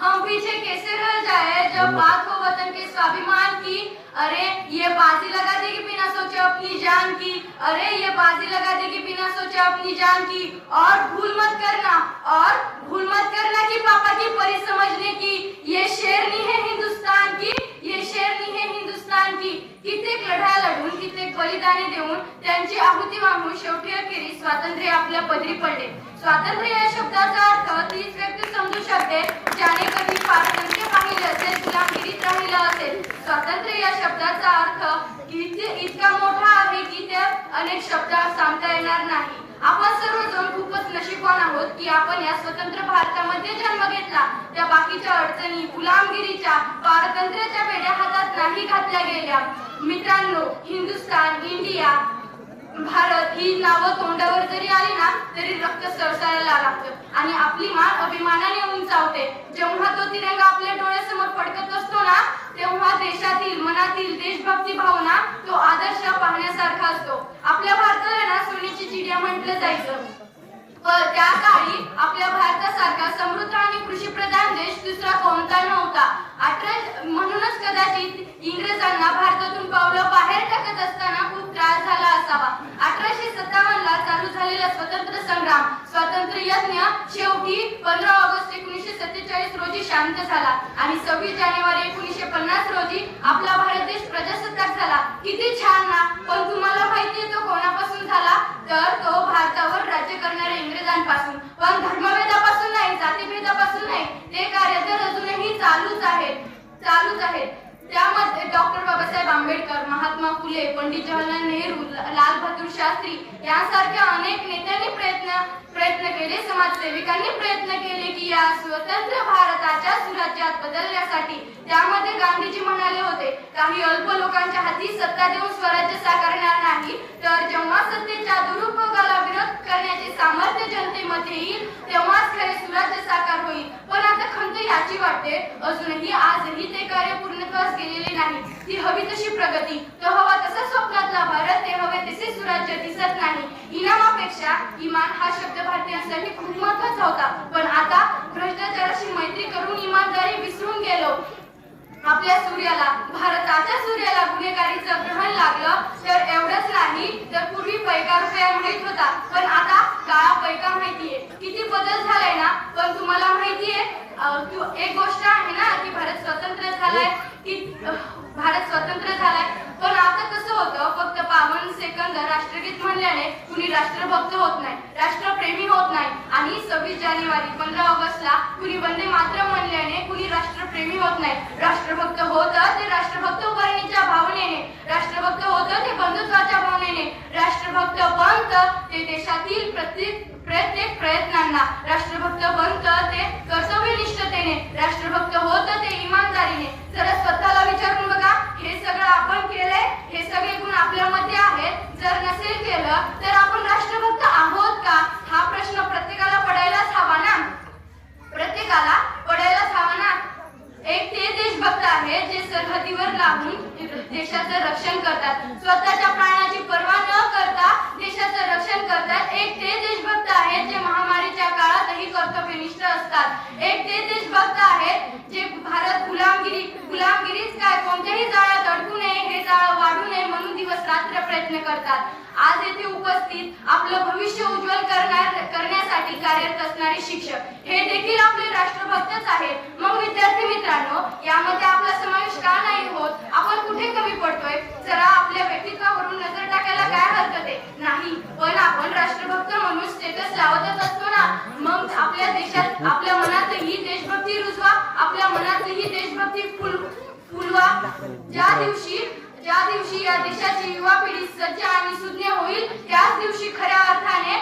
हम पीछे कैसे रह जाए? जब बात हो वतन के स्वाभिमान की अरे ये बाजी लगा देगी बिना सोचे अपनी जान की। अरे ये बाजी लगा देगी बिना सोचे अपनी जान की। और भूल मत करना और भूल मत करना कि पापा की परी समझने की। ये बलिदाने देऊन त्यांची आहुती वाहून शेवटी अखेरीस स्वातंत्र्य आपल्या पदरी पडले. स्वातंत्र्य या शब्दाचा अर्थ तीच व्यक्ती समजू शकते ज्याने कधी पारतंत्र्य पाहिले असेल गुलामगिरीत राहिलं असेल. स्वातंत्र्य या शब्दाचा अर्थ किती इतका मोठा आहे की त्या अनेक शब्दात सांगता येणार नाही आपण सर्वजण खूपच आहोत की आपण या स्वतंत्र भारतामध्ये जन्म घेतला. त्या बाकीच्या अडचणी गुलामगिरीच्या पारतंत्र्याच्या पेढ्या हातात नाही घातल्या गेल्या. मित्रांनो हिंदुस्थान इंडिया भारत ही नावं तोंडावर जरी आली ना तरी रक्त सळसळायला लागतं. आणि आपली मान अभिमानाने उंचावते. जेव्हा तो तिरंगा आपल्या डोळ्यासमोर फडकत असतो ना तेव्हा देशातील मनातील देशभक्ती भावना तो आदर्श पाहण्यासारखा असतो. आपल्या भारताला ना सोन्याची चिडिया म्हटलं जायचं. पण त्या काळी आपल्या भारतासारखा समृद्ध आणि कृषीप्रधान देश दुसरा कोणता नव्हता. अठरा म्हणूनच कदाचित इंग्रजांना भारतातून पावलं बाहेर टाकत असताना खूप त्रास झाला असावा. अठराशे सत्तावन्न ला चालू झालेला स्वतंत्र संग्राम स्वातंत्र्य यज्ञ शेवटी पंधरा ऑगस्ट एकोणीसशे सत्तेचाळीस रोजी शांत झाला आणि सव्वीस जानेवारी एकोणीसशे पन्नास रोजी आपला भारत देश प्रजासत्ताक झाला किती छान ना. पण तुम्हाला माहितीये तो कोणापासून झाला? तर तो भारतावर राज्य करणाऱ्या इंग्रजांपासून. पण धर्मभेदापासून नाही जातीभेदापासून नाही. ते कार्य तर अजूनही चालूच आहे चालूच आहेत. त्यामध्ये डॉक्टर बाबासाहेब आंबेडकर महात्मा फुले पंडित जवाहरलाल नेहरू लाल बहादूर शास्त्री यांसारख्या अनेक नेत्यांनी प्रयत्न प्रयत्न केले समाजसेविकांनी प्रयत्न केले की या स्वतंत्र भारताच्या सुराज्यात बदलण्यासाठी काही अल्प लोकांच्या हाती सत्ता देऊन स्वराज्य साकारणार नाही. तर जेव्हा सत्तेच्या दुरुपयोगाला विरोध करण्याचे सामर्थ्य जनतेमध्ये येईल तेव्हाच खरे स्वराज्य साकार होईल. पण आता खंत याची वाटते. अजूनही आजही ते कार्य पूर्णत्वास गेलेले नाही. ती हवी तशी प्रगती तो हवा तसा स्वप्नातला भारत ते हवे तसे सुराज्य दिसत नाही इनामापेक्षा इमान हा शब्द भारतीयांसाठी खूप महत्त्वाचा होता पण आता भ्रष्टाचाराशी मैत्री करून इमानदारी विसरून गेलो आपल्या सूर्याला भारताच्या सूर्याला गुन्हेगारीचं ग्रहण लागलं तर एवढंच नाही तर पूर्वी पैका रुपया माहीत होता. पण आता काळा पैका माहितीये. किती बदल झालाय ना? पण तुम्हाला माहितीये तू- एक गोष्ट आहे ना की भारत स्वतंत्र झालाय की भारत स्वतंत्र झालाय. पण आता कसं होतं फक्त बावन्न सेकंद राष्ट्रगीत म्हणल्याने कुणी राष्ट्रभक्त होत नाही. राष्ट्रप्रेमी होत नाही. आणि सव्वीस जानेवारी पंधरा ऑगस्टला कुणी वंदे मात्र म्हणल्याने कुणी राष्ट्रप्रेमी होत नाही. राष्ट्रभक्त होतं ते राष्ट्रभक्त उभारणीच्या भावनेने. राष्ट्रभक्त होतं ते बंधुत्वाच्या भावनेने. राष्ट्रभक्त बनत ते देशातील प्रत्येक प्रत्येक प्रयत्नांना. राष्ट्रभक्त बनत ते कर्तव्यनिष्ठतेने राष्ट्रभक्त होत ते इमानदारीने जरा स्वतःला विचारून बघा हे सगळं आपण केलंय हे सगळे गुण आपल्यामध्ये आहेत जर नसेल केलं तर आपण राष्ट्रभक्त आहोत का हा प्रश्न प्रत्येकाला पडायलाच हवा ना प्रत्येकाला पडायलाच हवा ना एक ते देशभक्त आहेत जे सरहदीवर लावून देशाचं रक्षण करतात स्वतःच्या प्राणाची पर्वा न करता देशाचं रक्षण करतात. एक ते देशभक्त आहेत जे महामारीच्या काळातही कर्तव्यनिष्ठ असतात. एक ते देशभक्त आहेत जे भारत गुलामगिरी गुलामगिरीच काय? कोणत्याही जाळ्यात अडकू नये हे जाळं वाढू नये म्हणून दिवस रात्र प्रयत्न करतात. आज येथे उपस्थित आपलं भविष्य उज्ज्वल करणार करण्यासाठी कार्यरत असणारे शिक्षक हे देखील आपले राष्ट्रभक्तच आहेत. मग विद्यार्थी मित्रांनो यामध्ये आपला समावेश का नाही होत? आपण कुठे कमी पडतोय जरा आपल्या व्यक्तित्वावरून नजर टाकायला काय हरकत आहे नाही पण आपण राष्ट्रभक्त म्हणून स्टेटस लावतच असतो ना मग आपल्या देशात आपल्या मनातही देशभक्ती रुजवा आपल्या देशभक्ती फुल फुलवा. ज्या दिवशी ज्या दिवशी या देशाची युवा पिढी सज्ज आणि सुज्ञ होईल त्याच दिवशी खऱ्या अर्थाने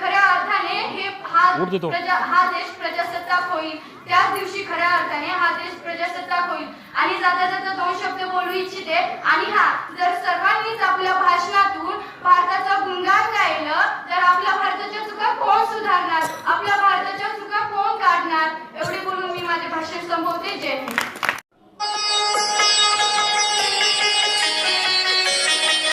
खऱ्या अर्थाने हे हा. प्रजा हा देश प्रजासत्ताक होईल. त्याच दिवशी खऱ्या अर्थाने हा देश प्रजासत्ताक होईल. आणि जाता जाता दोन शब्द बोलू इच्छिते. आणि हा जर सर्वांनीच आपल्या भाषणातून भारताचा गुणगान गायलं तर आपल्या भारताच्या चुका कोण सुधारणार? आपल्या भारताच्या